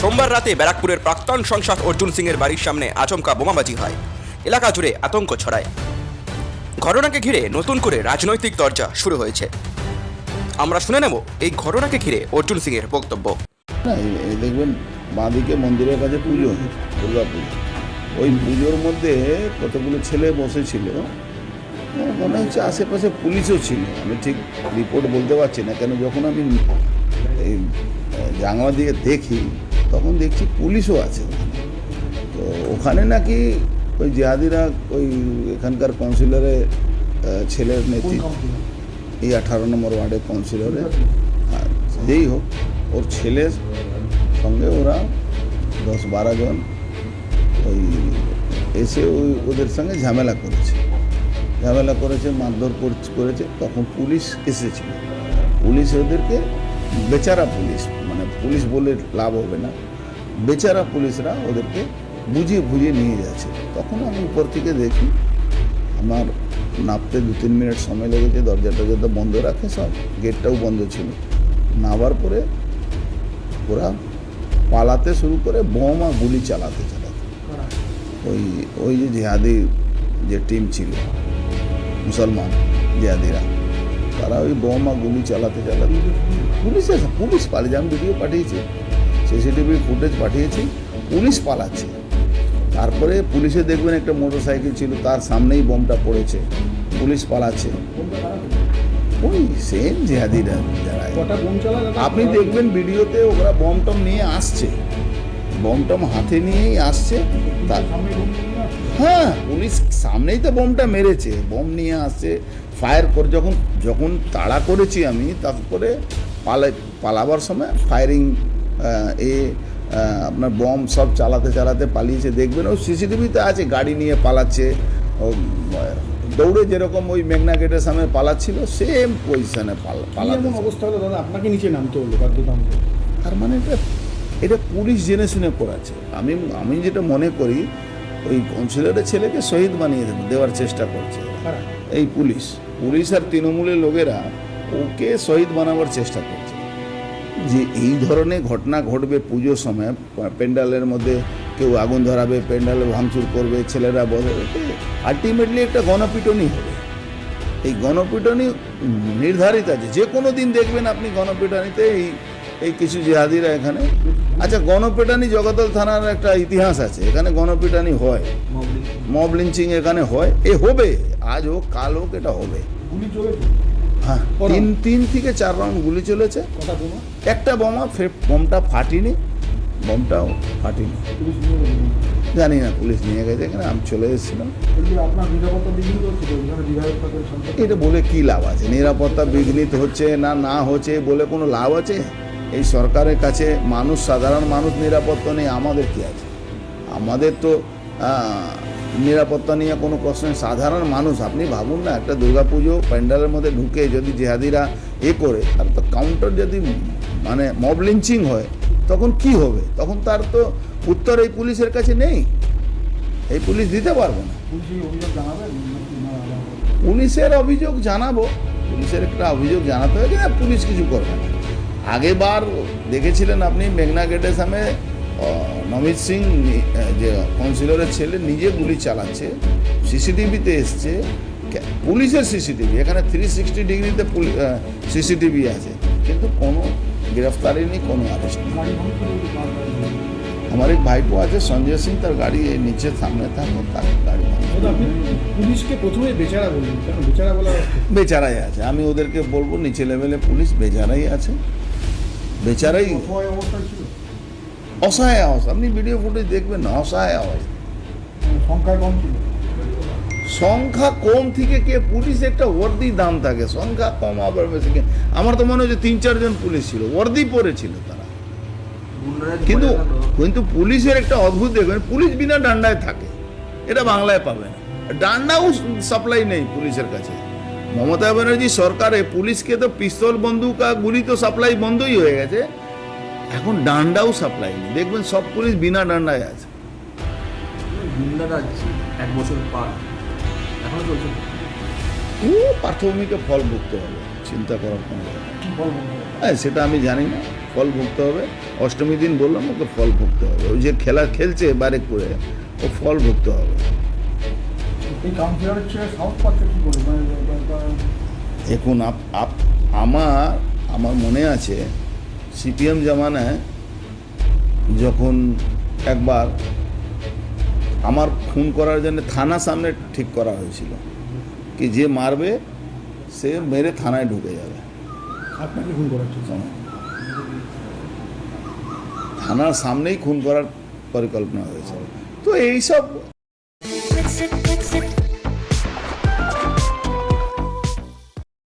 সোমবার রাতে ব্যারাকপুরের প্রাক্তন সংসদ অর্জুন সিং এর বাড়ির সামনে আচমকা বোমাবাজি হয়। এলাকা জুড়ে আতঙ্ক ছড়ায়। ঘটনাকে ঘিরে নতুন করে রাজনৈতিক দরজা শুরু হয়েছে। আমরা শুনে নেব এই ঘটনাকে ঘিরে অর্জুন সিং এর বক্তব্য দেখবেন, বাঁদিকে মন্দিরের কাছে পুজো ওই পুজোর মধ্যে কতগুলো ছেলে বসেছিল মনে হচ্ছে আশেপাশে পুলিশও ছিল। আমি ঠিক রিপোর্ট বলতে পারছি না, কেন যখন আমি এই জানলা দিকে দেখি তখন দেখছি পুলিশও আছে। তো ওখানে নাকি ওই জেহাদিরা ওই এখানকার কাউন্সিলরে ছেলের নেতৃত্ব এই আঠারো নম্বর ওয়ার্ডের কাউন্সিলরে যেই হোক ওর ছেলের সঙ্গে ওরা দশ বারো জন ওই এসে ওই ওদের সঙ্গে ঝামেলা করেছে। ঝামেলা করেছে মারধর কর- করেছে। তখন পুলিশ এসেছিল। পুলিশ ওদেরকে বেচারা পুলিশ মানে পুলিশ বলে লাভ হবে না। বেচারা পুলিশরা ওদেরকে বুঝিয়ে বুঝিয়ে নিয়ে যাচ্ছে। তখন আমি উপর থেকে দেখি, আমার নামতে দু তিন মিনিট সময় লেগেছে দরজাটা যাতে বন্ধ রাখে সব, গেটটাও বন্ধ ছিল। নামার পরে ওরা পালাতে শুরু করে, বোমা গুলি চালাতে চালাতে। ওই ওই যে জেহাদি যে টিম ছিল, মুসলমান জেহাদিরা, তারা ওই বোমা গুলি চালাতে চালাতে পুলিশ পুলিশ পালিয়ে আমি ভিডিও পাঠিয়েছি। সিসিটিভি ফুটেজ পাঠিয়েছি পুলিশ পালাচ্ছে তারপরে পুলিশে দেখবেন একটা মোটর সাইকেল ছিল তার সামনেই বোমটা পড়েছে পুলিশ পালাচ্ছে ওই সেম জেহাদিরা যারা? আপনি দেখবেন ভিডিওতে ওরা বম টম নিয়ে আসছে বম টম হাতে নিয়েই আসছে তার। হ্যাঁ পুলিশ সামনেই তো বোমটা মেরেছে বোম নিয়ে আসছে ফায়ার করে যখন যখন তাড়া করেছি আমি তারপরে পালা পালাবার সময় ফায়ারিং এ আপনার বম সব চালাতে চালাতে পালিয়েছে। দেখবেন ও সিসিটিভিতে আছে গাড়ি নিয়ে পালাচ্ছে। দৌড়ে যেরকম ওই মেঘনা গেটের সামনে পালাচ্ছিল সেম পজিশনে অবস্থা হলো দাদা? আপনাকে নিচে নামতে হলো বাধ্যতামূলক তার মানে এটা এটা পুলিশ জেনে শুনে করাচ্ছে। আমি আমি যেটা মনে করি ওই কাউন্সিলরের ছেলেকে শহীদ বানিয়ে দেওয়ার চেষ্টা করছে। এই পুলিশ। পুলিশ আর তৃণমূলের লোকেরা ওকে শহীদ বানাবার চেষ্টা করছে। যে এই ধরনের ঘটনা ঘটবে পুজোর সময় প্যান্ডালের মধ্যে কেউ আগুন ধরাবে প্যান্ডালে ভাঙচুর করবে ছেলেরা বলে আলটিমেটলি একটা গণপিটনই হবে। এই গণপিটনি নির্ধারিত আছে। যে কোনো দিন দেখবেন আপনি গণপিটনিতে এই এই কিছু জেহাদিরা এখানে। আচ্ছা গণপিটানি জগদল থানার একটা ইতিহাস আছে। এখানে গণপিটানি হয়। মব লিঞ্চিং এখানে হয়। এ হবে। আজ হোক কাল হোক এটা হবে। হ্যাঁ তিন তিন থেকে চার রাউন্ড গুলি চলেছে। একটা বোমা বোমটা ফাটিনি বোমটাও ফাটিনি। জানি না পুলিশ নিয়ে গেছে এখানে আমি চলে এসেছিলাম। এটা বলে কি লাভ আছে? নিরাপত্তা বিঘ্নিত হচ্ছে না না হচ্ছে বলে কোনো লাভ আছে? এই সরকারের কাছে মানুষ সাধারণ মানুষ নিরাপত্তা নেই আমাদের কি আছে? আমাদের তো আহ, নিরাপত্তা নিয়ে কোনো প্রশ্ন। সাধারণ মানুষ আপনি ভাবুন না একটা দুর্গাপুজো প্যান্ডেলের মধ্যে ঢুকে যদি জেহাদিরা এ করে আর তো কাউন্টার যদি মানে মব লিঞ্চিং হয় তখন কি হবে? তখন তার তো উত্তর এই পুলিশের কাছে নেই। এই পুলিশ দিতে পারবে না। পুলিশের অভিযোগ জানাব। পুলিশের একটা অভিযোগ জানাতে হবে না পুলিশ কিছু করবে না। আগেবার দেখেছিলেন আপনি মেঘনা গেটের সামনে নমিত সিং যে কাউন্সিলরের ছেলে নিজে গুলি চালাচ্ছে সিসিটিভিতে এসছে পুলিশের সিসিটিভি এখানে থ্রি সিক্সটি ডিগ্রিতে সিসিটিভি আছে কিন্তু কোনো গ্রেফতারি নেই কোনো ভাঙচুর? আমার এক ভাইপো আছে সঞ্জয় সিং তার গাড়ি এই নিচে সামনে থাকো তার গাড়ি। পুলিশকে প্রথমে বেচারা বললেন বেচারা বলা বেচারাই আছে আমি ওদেরকে বলব নিচে লেভেলে পুলিশ বেচারাই আছে বেচারাই অসহায় আওয়াজ আপনি ভিডিও ফুটেজ দেখবেন না অসহায় আওয়াজ মানে সংখ্যায় কম ছিল। সংখ্যা কম থেকে কে? পুলিশ একটা ওয়ার্দি দাম থাকে। সংখ্যা কম আবার বেশি আমার তো মনে হচ্ছে তিন চারজন পুলিশ ছিল। ওয়ার্দি পরেছিল তারা। কিন্তু কিন্তু পুলিশের একটা অদ্ভুত দেখবেন পুলিশ বিনা ডান্ডায় থাকে। এটা বাংলায় পাবে না। ডান্ডাও সাপ্লাই নেই পুলিশের কাছে। মমতা ব্যানার্জি সরকারে পুলিশকে তো পিস্তল বন্দুক আর গুলি তো সাপ্লাই বন্ধই হয়ে গেছে। এখন ডান্ডাও সাপ্লাই নেই। দেখবেন সব পুলিশ বিনা ডান্ডায় আছে। গুন্ডারাজ এক বছর পার। এখনও চলছে। ও প্রাথমিকে ফল ভুগতে হবে চিন্তা করার কোনো হ্যাঁ সেটা আমি জানি না। ফল ভুগতে হবে। অষ্টমী দিন বললাম ওকে ফল ভুগতে হবে। ওই যে খেলা খেলছে বারে করে ও ফল ভুগতে হবে। মানে আপ- আপ- আমার আমার মনে আছে সিপিএম জামানায় যখন একবার আমার খুন করার জন্য থানা সামনে ঠিক করা হয়েছিল কি যে মারবে সে মেরে থানায় ঢুকে যাবে। আপনাকে খুন করাচ্ছে থানার সামনেই খুন করার পরিকল্পনা হয়েছে। তো এইসব